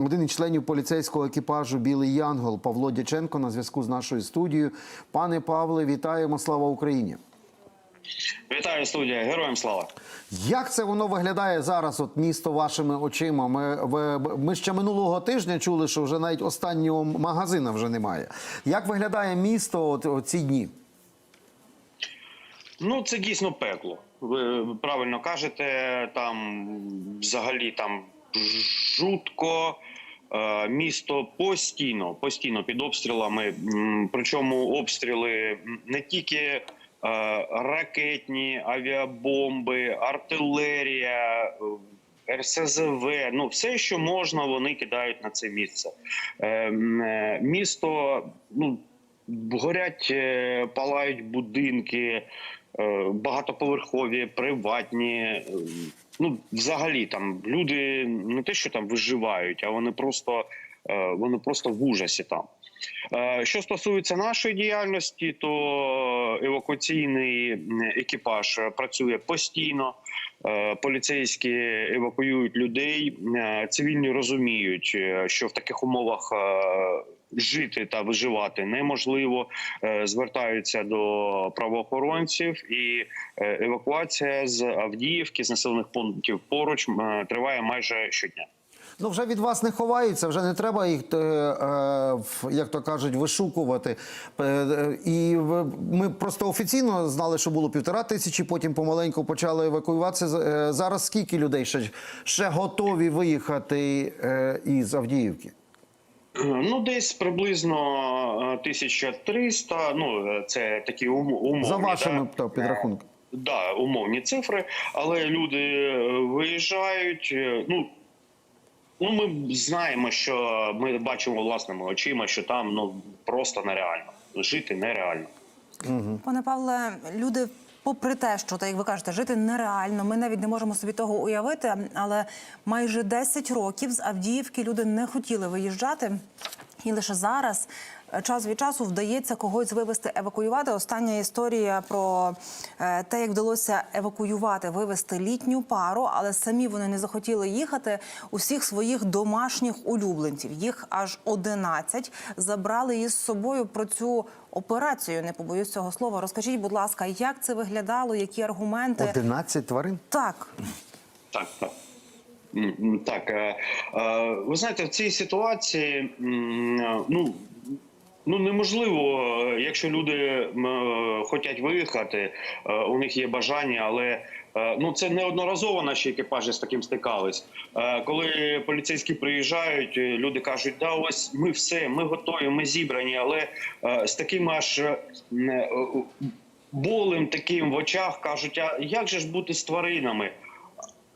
Один із членів поліцейського екіпажу Білий Янгол Павло Дяченко на зв'язку з нашою студією. Пане Павле, вітаємо! Слава Україні! Вітаю студія, героям слава. Як це воно виглядає зараз? От місто вашими очима? Ми, ви, ми ще минулого тижня чули, що вже навіть останнього магазина вже немає. Як виглядає місто от, от ці дні? Ну це дійсно пекло. Ви правильно кажете. Там взагалі там жутко. Е, Місто постійно, постійно під обстрілами. Причому обстріли не тільки е, ракетні, авіабомби, артилерія, е, РСЗВ. Ну все, що можна, вони кидають на це місце. Місто ну горять, палають будинки, багатоповерхові, приватні. е, Ну, взагалі, там люди не те, що там виживають, а вони просто, е, вони просто в ужасі там. Е, Що стосується нашої діяльності, то евакуаційний екіпаж працює постійно. Е, Поліцейські евакуюють людей. Е, Цивільні розуміють, е, що в таких умовах е, жити та виживати неможливо. Е, Звертаються до правоохоронців, і е, евакуація з Авдіївки з населених пунктів поруч е, триває майже щодня. Ну вже від вас не ховаються, вже не треба їх, е, е, як то кажуть, вишукувати. Е, І ми просто офіційно знали, що було півтора тисячі, потім помаленьку почали евакуюватися. Зараз скільки людей ще, ще готові виїхати із Авдіївки? Ну, десь приблизно е, 1300, Ну це такі ум- умовні. За вашими да? підрахунками. Да, умовні цифри, але люди виїжджають. Ну ну ми знаємо, що ми бачимо власними очима, що там ну просто нереально жити нереально. Пане Павле, люди, попри те, що так як ви кажете, жити нереально, ми навіть не можемо собі того уявити. Але майже 10 років з Авдіївки люди не хотіли виїжджати, і лише зараз. е, Час від часу вдається когось вивезти, евакуювати. Остання історія про е, те, як вдалося евакуювати, вивезти літню пару, але самі вони не захотіли їхати. Усіх своїх домашніх улюбленців, їх аж 11, забрали із собою про цю операцію. Не побоюсь цього слова. Розкажіть, будь ласка, як це виглядало, які аргументи 11 тварин? так. Так, так. Так, е, е, ви знаєте, в цій ситуації ну. Ну неможливо, е, якщо люди хочуть виїхати, у них є бажання, але ну це неодноразово наші екіпажі з таким стикались. Коли поліцейські приїжджають, люди кажуть, да, ось ми все, ми готові, ми зібрані, але з таким аж болем таким в очах кажуть, а як же ж бути з тваринами?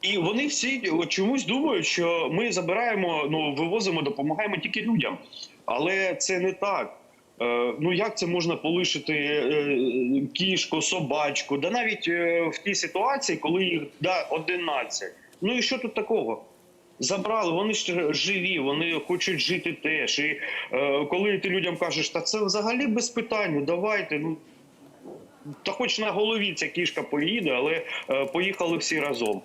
І вони всі чомусь думають, що ми забираємо, ну вивозимо, допомагаємо тільки людям. Але це не так. Е, ну як це можна полишити е, кішку, собачку? Да навіть е, в тій ситуації, коли їх да, 11. Ну і що тут такого? Забрали, вони ж живі, вони хочуть жити теж. І е, коли ти людям кажеш, та це взагалі без питань, давайте, ну та хоч на голові ця кішка поїде, але е, поїхали всі разом.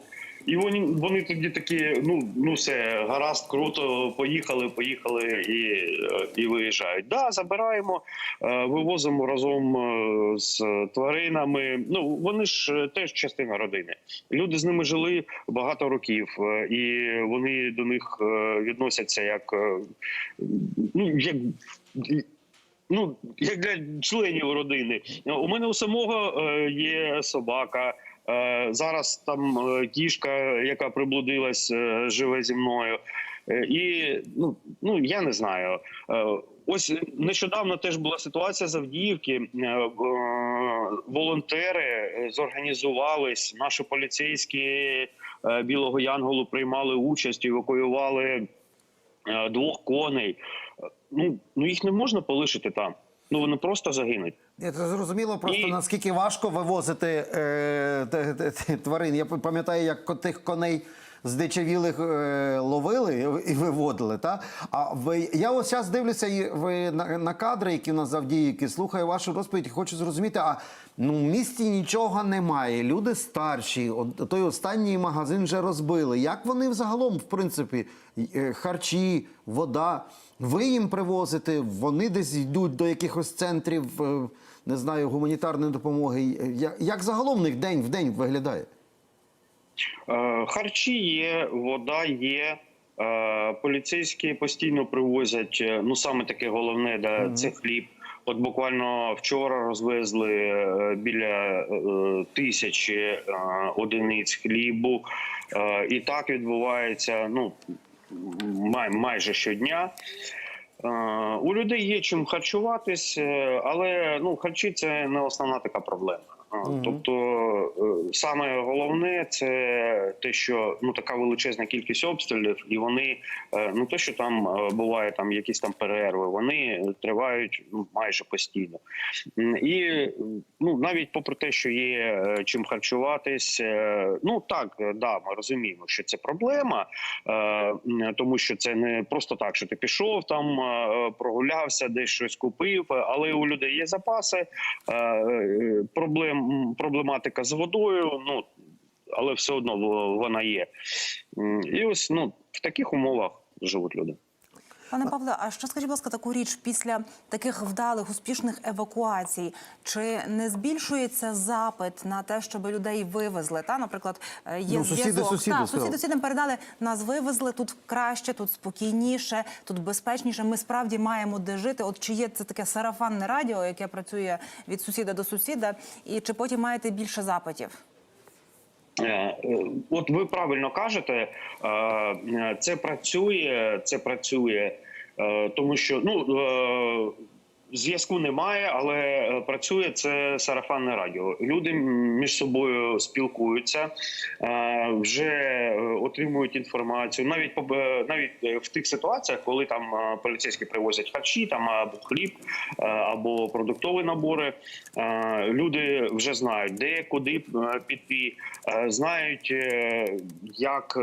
І вони, вони тоді такі, ну, ну все, гаразд, круто, поїхали, поїхали і, і виїжджають. Да, забираємо, е, вивозимо разом е, з тваринами. Ну, вони ж е, теж частина родини. Люди з ними жили багато років, і вони до них відносяться як, ну, як ну як для членів родини. У мене у самого є собака. Е, Зараз там е, кішка, яка приблудилась, е, живе зі мною. І ну, ну я не знаю. Ось нещодавно теж була ситуація з Авдіївки. Волонтери зорганізувались. Наші поліцейські Білого Янголу приймали участь, евакуювали двох коней. Ну, ну їх не можна полишити там. Ну вони просто загинуть. Це зрозуміло, просто І- наскільки важко вивозити е, тварин. Я пам'ятаю, як тих коней здичавілих е, ловили і виводили. Та? А ви, я ось зараз дивлюся і ви на, на кадри, які у нас завдіївки, слухаю вашу розповідь, і хочу зрозуміти, а ну, в місті нічого немає. Люди старші, от, той останній магазин вже розбили. Як вони взагалом, в принципі, е, харчі, вода, ви їм привозите, вони десь йдуть до якихось центрів, е, не знаю, гуманітарної допомоги. Як, як загалом в них день в день виглядає? Е, Харчі є, вода є. е, Поліцейські постійно привозять. е, Ну саме таке головне, да, це хліб. От буквально вчора розвезли е, біля е, тисячі е, одиниць хлібу, Е, і так відбувається. Ну май, майже щодня. Е, У людей є чим харчуватись, е, але ну харчі це не основна така проблема. Е, Тобто, е, саме головне це те, що ну така величезна кількість обстрілів, і вони е, ну те, що там е, буває там якісь там перерви, вони тривають ну, майже постійно. І ну навіть попри те, що є чим харчуватись, ну так да, ми розуміємо, що це проблема, тому що це не просто так, що ти пішов там, прогулявся, десь щось купив, але у людей є запаси. е, проблематика з водою. Ну але все одно вона є. І ось ну в таких умовах живуть люди. Пане Павле, а що скажіть, будь ласка, таку річ після таких вдалих успішних евакуацій? Чи не збільшується запит на те, щоб людей вивезли? Та, наприклад, е, є Ну, сусіди Та, сусіди сусідам передали нас вивезли тут краще, тут спокійніше, тут безпечніше. Ми справді маємо де жити. От чи є це таке сарафанне радіо, яке працює від сусіда до сусіда, і чи потім маєте більше запитів? Е, е, От ви правильно кажете, е, це працює, це працює, тому що ну зв'язку немає, але е, працює це сарафанне радіо. Люди між собою спілкуються, е, вже е, отримують інформацію. Навіть навіть в тих ситуаціях, коли там поліцейські привозять харчі, там або хліб, або продуктові набори. Люди вже знають, де куди піти, знають, як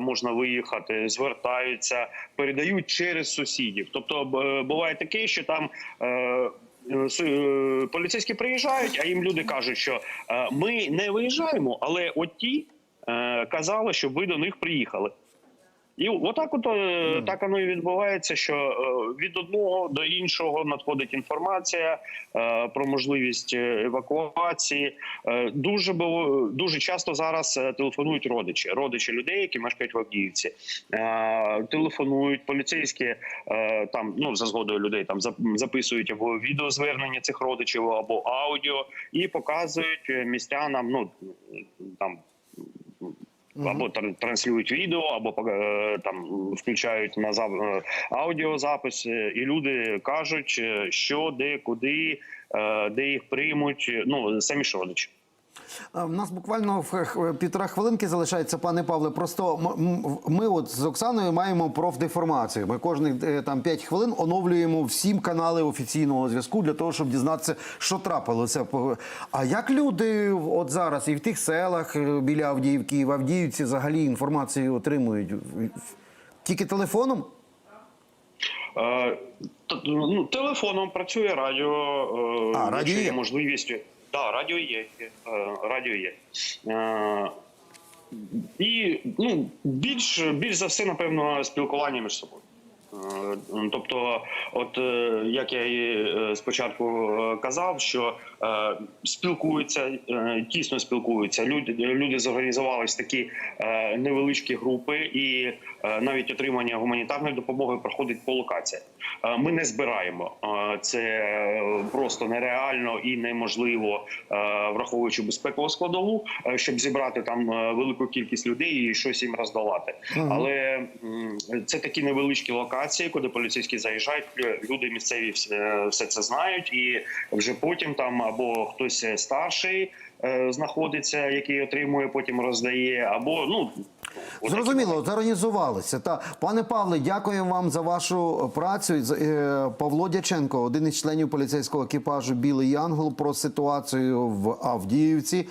можна виїхати, звертаються, передають через сусідів. Тобто буває таке, що там. Е, е, Поліцейські приїжджають, а їм люди кажуть, що е, ми не виїжджаємо, але от ті казали, щоб ви до них приїхали. І отак, от е, так воно і відбувається, що е, від одного до іншого надходить інформація е, про можливість евакуації. Дуже було дуже часто зараз телефонують родичі, родичі людей, які мешкають в Авдіївці. Телефонують поліцейські там, ну за згодою людей там записують або відеозвернення цих родичів, або аудіо, і показують містянам. Ну там або там транслюють відео, або е, там включають на зав- е, аудіозапис, е, і люди кажуть, що де, куди, де їх приймуть. Ну самі ж родичі. В нас буквально в півтора хвилинки залишається, пане Павле. Просто ми от з Оксаною маємо профдеформацію. Ми кожних е, там 5 хвилин оновлюємо всім канали офіційного зв'язку для того, щоб дізнатися, що трапилося. А як люди от зараз і в тих селах е, біля Авдіївки, і в Авдіївці взагалі інформацію отримують? Тільки телефоном? Ну, телефоном працює радіо. е, А, радіо є? можливість. Так, радіо є. Радіо є. І ну, більш, більш за все, напевно, спілкування між собою. Е, Тобто, от е, як я і е, спочатку казав, що спілкуються, е, тісно спілкуються. Люди люди зорганізувались такі е, невеличкі групи, і е, навіть отримання гуманітарної допомоги проходить по локаціях. Е, Ми не збираємо Е, це е, просто нереально і неможливо, е, враховуючи безпекову складову, е, щоб зібрати там е, велику кількість людей і щось їм роздавати. Але це такі невеличкі локації, куди поліцейські заїжджають. Люди місцеві все це знають, і вже потім там або хтось старший е, знаходиться, який отримує, потім роздає, або ну Зрозуміло, зорганізувалися. Та пане Павле, дякую вам за вашу працю. Е, Павло Дяченко, один із членів поліцейського екіпажу Білий Янгол, про ситуацію в Авдіївці.